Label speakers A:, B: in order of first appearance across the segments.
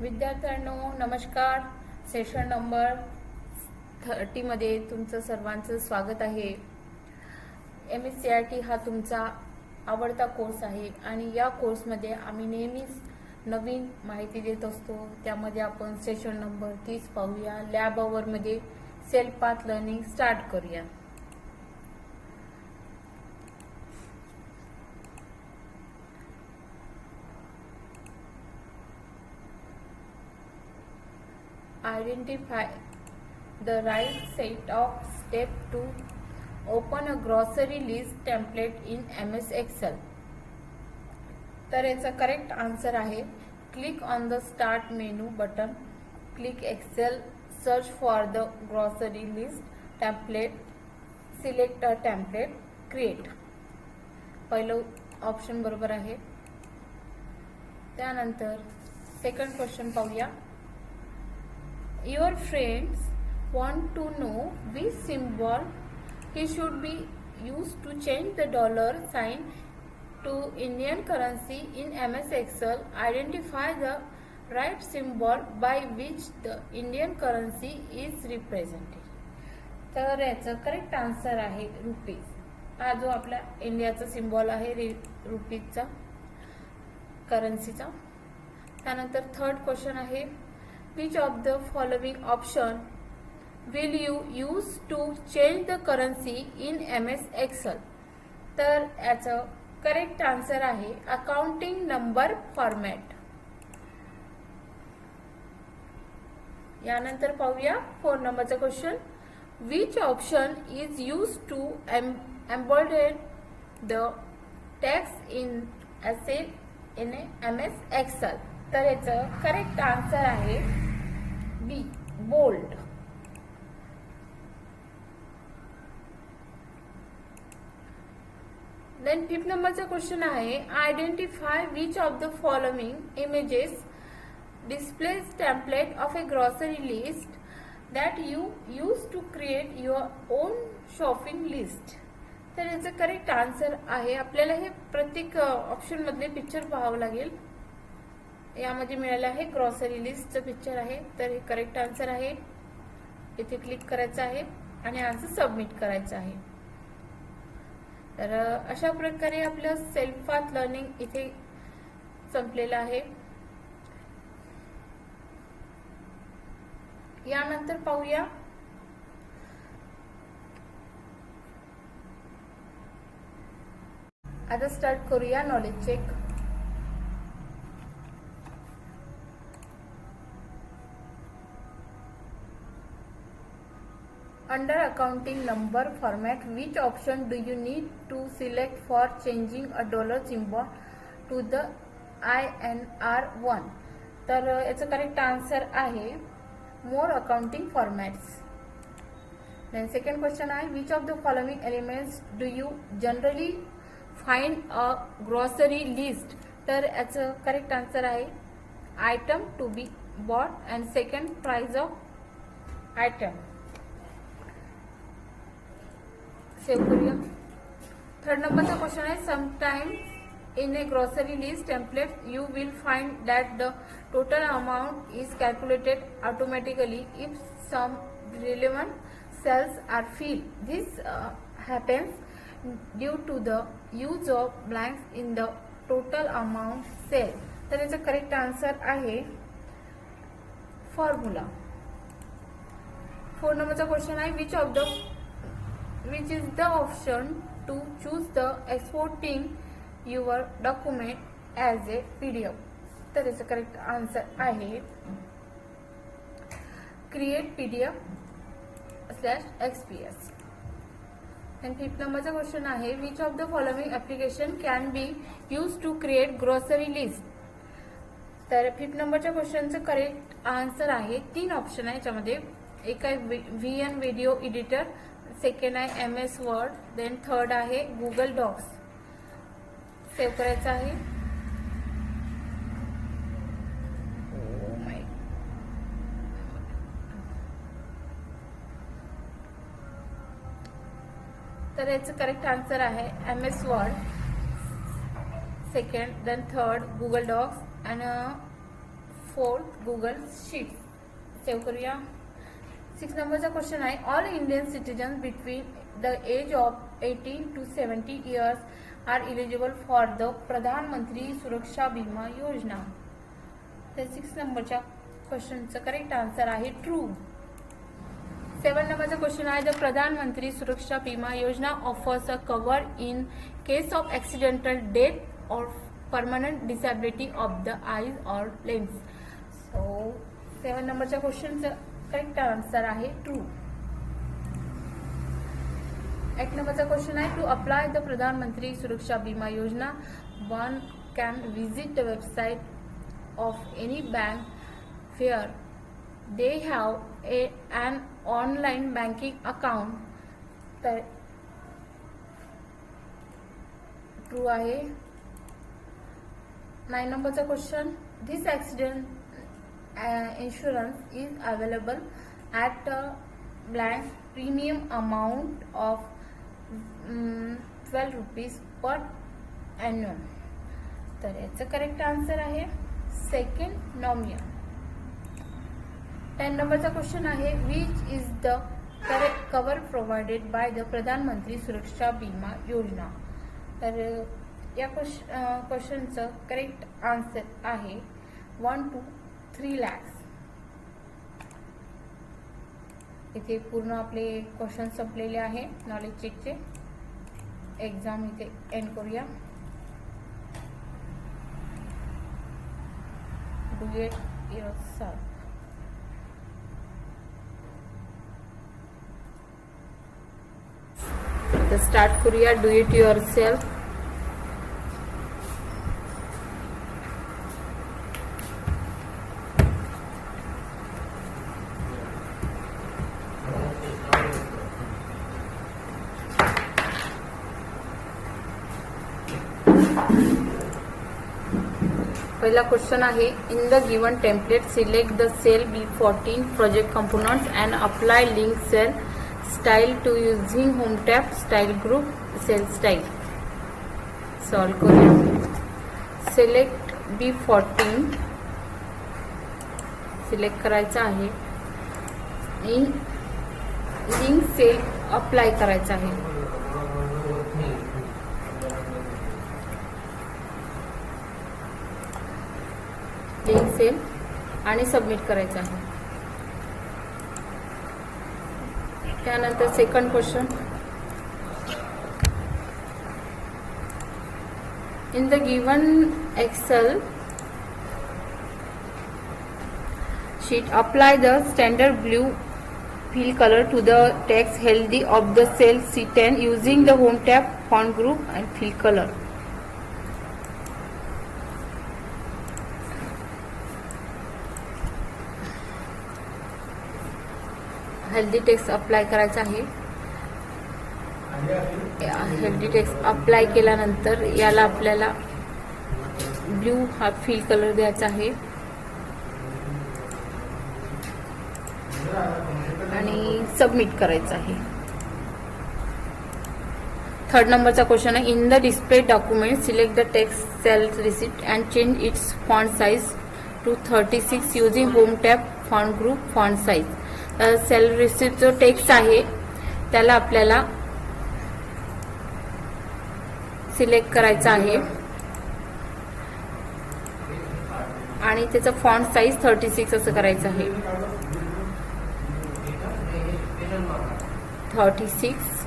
A: विद्यार्थ्यांनो नमस्कार. Session number थर्टीमध्ये तुमचं सर्वांचं स्वागत आहे. M S C R T हा तुमचा आवडता कोर्स आहे आणि या कोर्समध्ये आम्ही नेहमीच नवीन माहिती देत असतो. त्यामध्ये आपण सेशन नंबर तीस पाहूया. लॅब आवरमध्ये सेल्फ पाथ लर्निंग स्टार्ट करूया. Identify the right set of step to open a grocery list template in MS Excel. तर याचा करेक्ट आन्सर आहे click on the start menu button click Excel search for the grocery list template select a template create पहिलं option बरोबर आहे. त्यानंतर second question पाहूया. Your friends want to know which symbol he should be used to change the dollar sign to Indian currency in MS Excel. Identify the right symbol by which the Indian currency is represented. तर याचं correct answer आहे रुपीज हा जो आपला इंडियाचा symbol आहे रुपीजचा करन्सीचा त्यानंतर थर्ड क्वेश्चन आहे which of the following option will you use to change the currency in MS Excel? तर याचं करेक्ट आन्सर आहे अकाउंटिंग नंबर फॉर्मॅट यानंतर पाहूया फोर नंबरचा question which option is use to embolden the text in असेल in M S Excel तर याचं correct answer आहे बी बोल्ड देन फिफ्थ नंबरचा क्वेश्चन आहे identify which of the following images displays template of a grocery list that you use to create your own shopping list? तर याचं correct answer आहे. आपल्याला हे प्रत्येक ऑप्शनमधले पिक्चर पाहावं लागेल. यामध्ये मिळालं आहे ग्रॉसरी लिस्टचं पिक्चर आहे. तर हे करेक्ट आन्सर आहे. इथे क्लिक करायचं आहे आणि आन्सर सबमिट करायचं आहे. तर अशा प्रकारे आपलं सेल्फ लर्निंग इथे संपलेलं आहे. यानंतर पाहूया. आता स्टार्ट करूया knowledge check Under accounting number format, which option do you need to select for changing a dollar symbol to the INR 1? तर याचं करेक्ट आन्सर आहे more accounting formats then second question आहे which of the following elements do you generally find a grocery list तर याचं correct answer आहे item to be bought and second price of item save करूया. Third नंबरचा question आहे sometimes in a grocery list template you will find that the total amount is calculated automatically if some relevant cells are fill This happens due to the use of blanks in the total amount cell तर याचा correct answer आहे formula four नंबरचा question आहे which of the which is the option to choose the exporting your document as a P D F तर याचं correct answer आहे create P D F slash fifth and question नंबरचा question आहे which of the following application can be use to create grocery list तर fifth नंबरच्या क्वेश्चनचं correct answer आहे. तीन ऑप्शन आहे याच्यामध्ये. एक आहे V N video editor second आहे M S Word then third आहे गुगल डॉक्स सेव्ह करायचं आहे. तर याचं करेक्ट आन्सर आहे M S Word second then third Google Docs and fourth Google sheet save करूया. सिक्स नंबरचा क्वेश्चन आहे all Indian citizen between the age of eighteen to seventy years are eligible for the Pradhan Mantri Suraksha Bima Yojana तर six नंबरच्या क्वेश्चनचं correct answer आहे true seven नंबरचा question आहे the Pradhan Mantri Suraksha Bima Yojana offers a cover in case of accidental death or permanent disability of the eyes or lens so seven नंबरच्या क्वेश्चनचं correct answer आहे true एक नंबरचा question आहे to apply the Pradhan Mantri Suraksha Bima Yojana one can visit the website of any bank where they have a and online banking account तर true आहे. Nine नंबरचा question this accident insurance is available at blank premium premium amount of twelve rupees per annual तर याचं correct answer आहे second नॉमिया ten नंबरचा question आहे which is the correct cover provided by the Pradhan Mantri Suraksha Bima Yojana तर या क्वेश्चनचं correct answer आहे वन टू थ्री लॅक्स इथे पूर्ण आपले क्वेश्चन संपलेले आहे नॉलेज चेकचे एक्झाम इथे एंड करूया. Do it yourself. आता स्टार्ट करूया. डू इट युअर सेल्फ पहिला क्वेश्चन आहे in the given template select the cell B fourteen project components and apply link cell style to using home tab style group cell style solve करूया. Select B fourteen select करायचं आहे. In link cell apply करायचं आहे. असेल आणि submit करायचं आहे. त्यानंतर second question in the given Excel sheet apply the standard blue fill colour to the text healthy of the cell C ten using the home tab font group and fill colour healthy text apply करायचा आहे. Healthy text apply केल्यानंतर याला आपल्याला blue हा fill colour द्यायचा आहे. आणि submit करायचं आहे. थर्ड नंबरचा क्वेश्चन आहे. In the display document select the text cell receipt and change its font size to thirty six using home tab font group font size cell receipt जो text आहे त्याला आपल्याला सिलेक्ट करायचा आहे. आणि त्याचं फॉन्ट साईज थर्टी सिक्स असं करायचं आहे. थर्टी सिक्स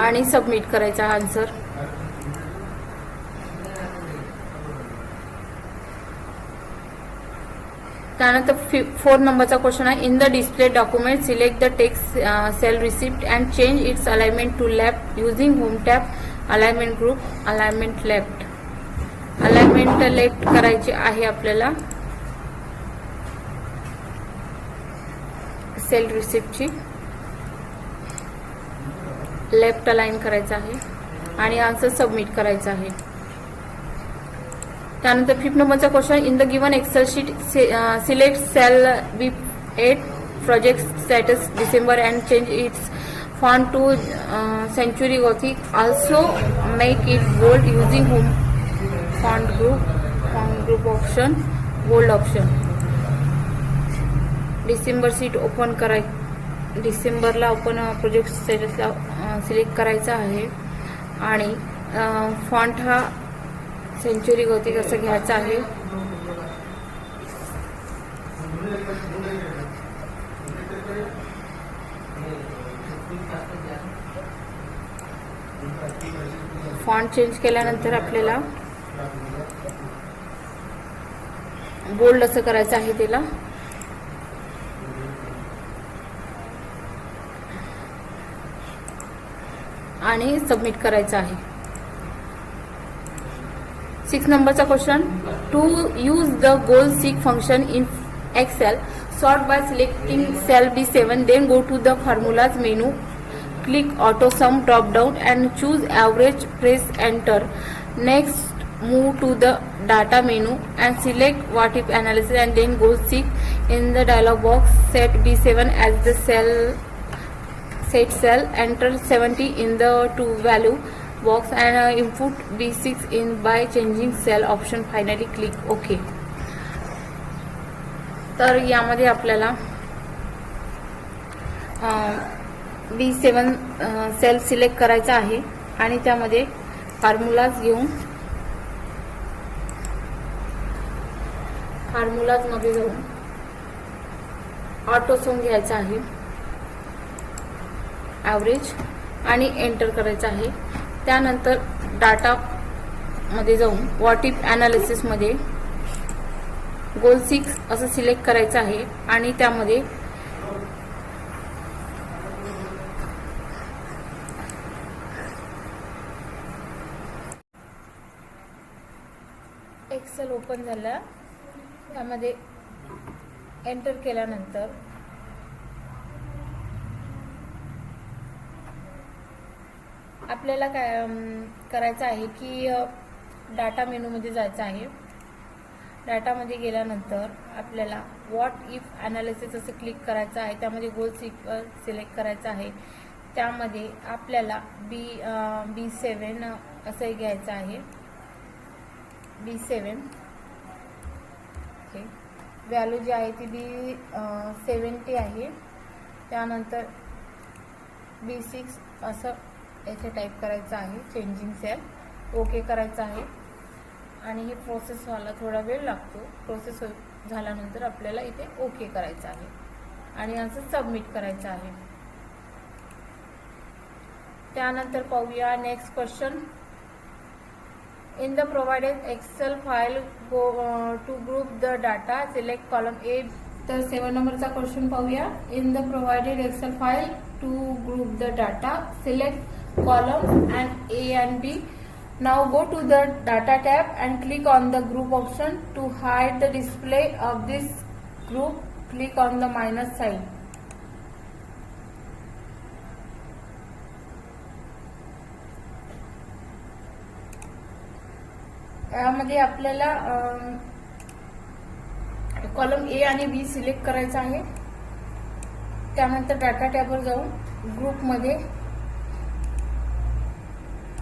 A: आणि सबमिट करायचा आन्सर त्यानंतर फोर नंबरचा क्वेश्चन आहे. In the display document select the text cell receipt and change its alignment to left using home tab alignment group alignment left alignment left करायची आहे आपल्याला. सेल रिसिप्टची लेफ्ट अलाइन करायचं आहे. आणि आन्सर सबमिट करायचं आहे. त्यानंतर फिफ्थ नंबरचा question in the given Excel sheet select cell B eight project status December and change its font to Century Gothic also make it bold using home font group font group option bold option December sheet open कराय डिसेंबरला open project स्टेटसला select करायचा आहे. आणि font हा century होती कसं घ्यायचं आहे. फॉन्ट चेंज केल्यानंतर आपल्याला बोल्ड असं करायचं आहे त्याला. आणि सबमिट करायचं आहे. सिक्स नंबरचा question to use the goal seek function in Excel sort by selecting cell B seven then go to the formulas menu click auto sum drop down and choose average press enter next move to the data menu and select what if analysis and then go seek in the dialog box set b7 as the cell set cell enter 70 in the to value box and uh, input b6 in by changing cell option finally click ok. तर यामध्ये आपल्याला B seven cell select करायचा आहे आणि त्यामध्ये फार्म्युलाज घेऊन फार्म्युलाजमध्ये जाऊन auto घ्यायचा आहे. ॲव्हरेज आणि एंटर करायचं आहे. त्यानंतर डाटामध्ये जाऊन वॉट इफ ॲनालिसिसमध्ये गोल सिक्स असं सिलेक्ट करायचं आहे आणि त्यामध्ये एक्सेल ओपन झालं. त्यामध्ये एंटर केल्यानंतर आपल्याला काय करायचं आहे की डाटा मेनूमध्ये जायचं आहे. डाटामध्ये गेल्यानंतर आपल्याला व्हॉट इफ ॲनालिसिस असं क्लिक करायचं आहे. त्यामध्ये गोल सिक सिलेक्ट करायचं आहे. त्यामध्ये आपल्याला बी बी सेवन असं घ्यायचं आहे. बी सेवन ओके व्हॅल्यू जी आहे ती बी सेवन्टी आहे. त्यानंतर बी सिक्स असं याचे टाईप करायचं आहे चेंजिंग सेल ओके करायचं आहे. आणि हे प्रोसेस व्हायला थोडा वेळ लागतो. प्रोसेस हो- झाल्यानंतर आपल्याला इथे ओके करायचं आहे. आणि असं सबमिट करायचं आहे. त्यानंतर पाहूया next question in the provided Excel file go to group the data select column A तर सेवन नंबरचा क्वेश्चन पाहूया. In the provided Excel file to group the data select column and A and B now go to the data tab and click on the group option to hide the display of this group click on the minus sign. यामध्ये आपल्याला column A आणि बी select करायचा आहे. त्यानंतर data टॅबवर जाऊन ग्रुपमध्ये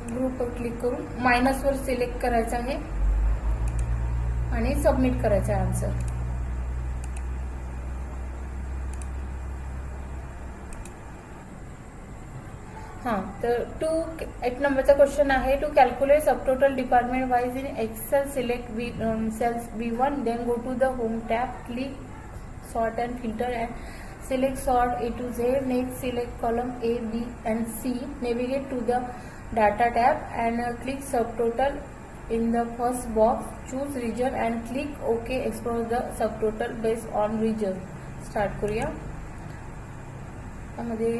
A: ग्रुपवर क्लिक करून मायनसवर सिलेक्ट करायचं आहे आणि सबमिट करायचं आहे आन्सर हां तर टू एक नंबरचा क्वेश्चन आहे to calculate subtotal department wise in Excel select B cells B one then go to the home tab click sort and filter and select sort A to Z next select column A B and C navigate to the data tab and click subtotal in the first box choose region and click ok explore the subtotal based on region start करूया त्यामध्ये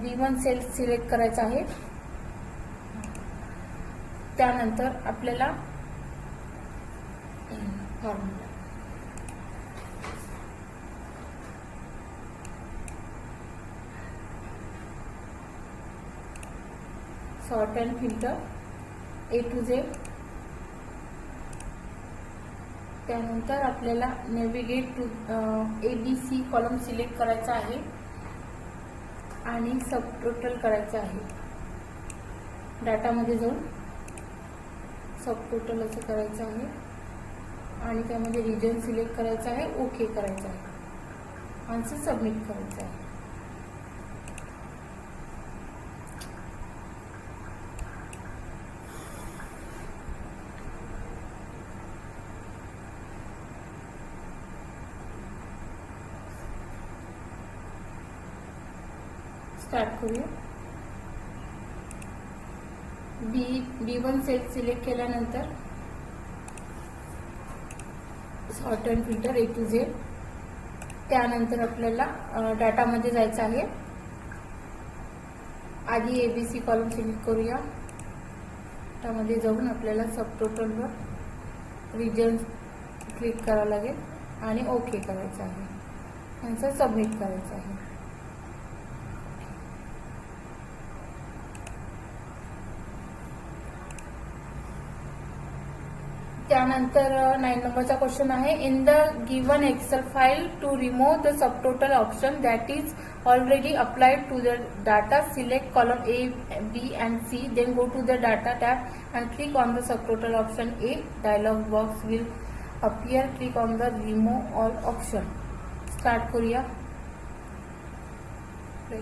A: B one cell select करायचा आहे त्यानंतर आपल्याला formula sort and filter A to Z त्यानंतर आपल्याला navigate to A B C column select करायचा आहे आणि सब टोटल करायचं आहे. डाटामध्ये जाऊन सब टोटल असं करायचं आहे आणि त्यामध्ये रिजन सिलेक्ट करायचं आहे ओके करायचं आहे. आन्सर सबमिट करायचं आहे. स्टार्ट करूया. B B one cell select केल्यानंतर sort and filter A to Z त्यानंतर आपल्याला डाटामध्ये जायचं आहे. आधी A B C column select करूया. त्यामध्ये जाऊन आपल्याला सब टोटलवर रिजन क्लिक करावं लागेल आणि ओके करायचं आहे. नंतर सबमिट करायचं आहे. त्यानंतर नाईन नंबरचा क्वेश्चन आहे. In the given Excel file to remove the subtotal option that is already applied to the data select column A B and C then go to the data tab and click on the subtotal option a dialog box will appear click on the remove all option start करूया.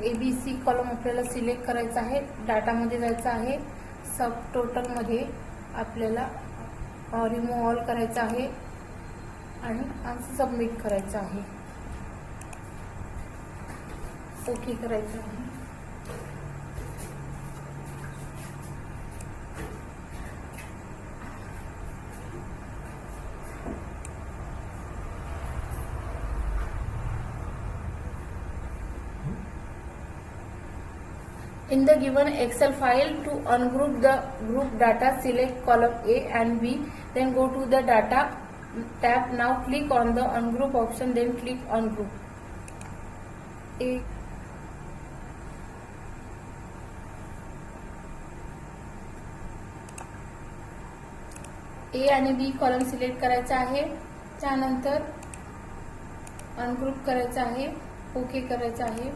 A: A B C column आपल्याला select करायचा आहे. डाटामध्ये जायचं आहे. सब टोटलमध्ये आपल्याला remove all करायचं आहे आणि आन्सर सबमिट करायचं आहे. ओके करायचं आहे. In the given Excel file to ungroup the group data, select column A and B, then go to the data tab. Now click on the ungroup option, then click on group. A A आणि B column select करायचा आहे त्यानंतर ungroup करायचं आहे okay करायचं आहे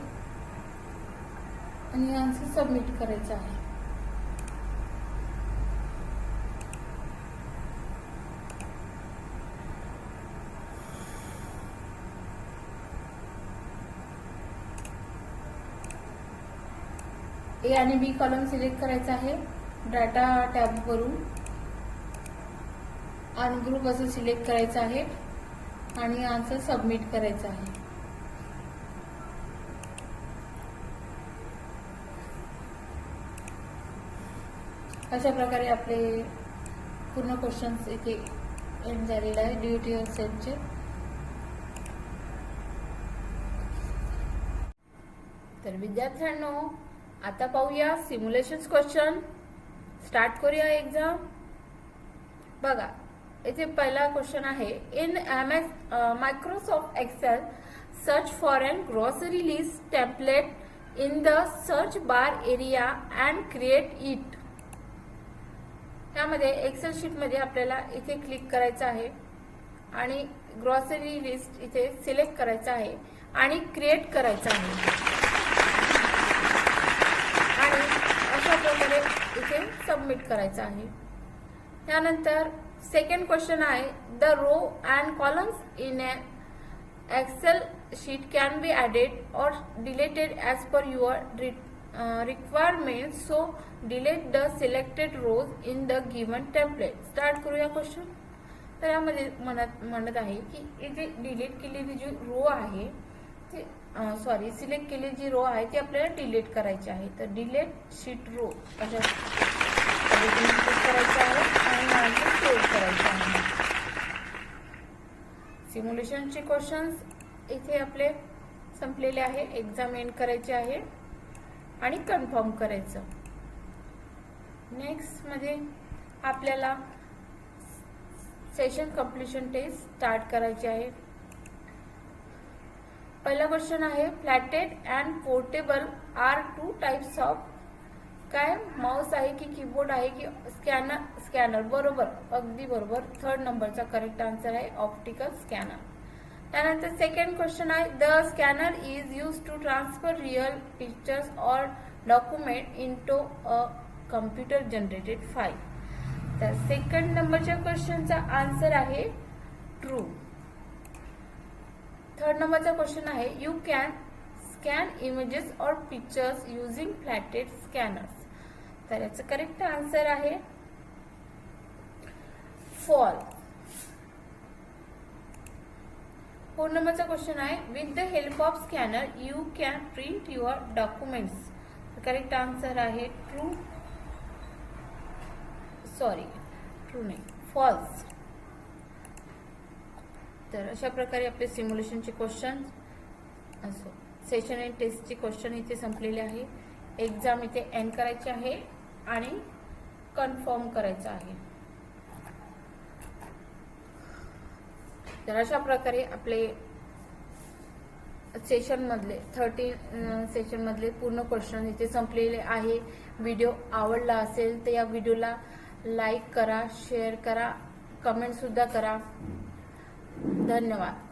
A: आणि answer submit करायचं आहे. ए आणि बी कॉलम सिलेक्ट करायचा आहे. डाटा टॅबवरून अनग्रुप असं सिलेक्ट करायचं आहे. आणि आन्सर सबमिट करायचा आहे. अशा प्रकारे आपले पूर्ण क्वेश्चन्स इथे एंड झालेले आहे. ड्युटी सेटचे तर विद्यार्थ्यांनो आता पाहूया सिम्युलेशन क्वेश्चन स्टार्ट करूया एक्झाम बघा इथे पहिला क्वेश्चन आहे. In M S Microsoft Excel search for an grocery list template in the search bar area and create it त्यामध्ये एक्सेल शीटमध्ये आपल्याला इथे क्लिक करायचं आहे आणि ग्रॉसरी लिस्ट इथे सिलेक्ट करायचं आहे आणि क्रिएट करायचं आहे. आणि अशा प्रकारे इथे सबमिट करायचं आहे. त्यानंतर सेकंड क्वेश्चन आहे the row and columns in Excel sheet can be added or deleted as per your requirement so delete the selected rows in the given template start करूया क्वेश्चन तर यामध्ये म्हणत म्हणत आहे की इथे डिलीट केलेली जी रो आहे ती सॉरी सिलेक्ट केलेली जी रो आहे ती आपल्याला डिलीट करायची आहे. तर डिलेट शीट रो अशा करायचं आहे आणि आन्सर सेव्ह करायचं आहे. सिम्युलेशनचे क्वेश्चन्स इथे आपले संपलेले आहे. एक्झाम एंड करायचे आहे आणि कन्फर्म करायचं. नेक्स्टमध्ये आपल्याला सेशन कम्प्लिशन टेस्ट स्टार्ट करायची आहे. पहिला क्वेश्चन आहे flatbed and portable are two types of काय? माउस आहे की कीबोर्ड आहे की स्कॅनर स्कॅनर बरोबर अगदी बरोबर. थर्ड नंबरचा करेक्ट आन्सर आहे ऑप्टिकल स्कॅनर त्यानंतर सेकंड क्वेश्चन आहे the scanner is use to transfer real pictures or document in to a computer generated file तर सेकंड नंबरच्या क्वेश्चनचा आन्सर आहे ट्रू थर्ड नंबरचा क्वेश्चन आहे you can scan images or pictures using flatbed scanners तर याचं correct answer आहे false four नंबरचा क्वेश्चन आहे with the help of scanner you can print your documents correct answer आहे ट्रू सॉरी ट्रू नाही false. तर अशा प्रकारे आपले सिम्युलेशनचे क्वेश्चन असो सेशन अँड टेस्टचे क्वेश्चन इथे संपलेले आहे. एक्झाम इथे एन्ड करायची आहे आणि कन्फर्म करायचं आहे. तर अशा प्रकारे आपले सेशन मधले थर्टीन सेशन मधले पूर्ण क्वेश्चन इथे संपलेले आहे. व्हिडिओ आवडला असेल तर या व्हिडिओला लाईक करा शेअर करा कमेंट सुद्धा करा. धन्यवाद.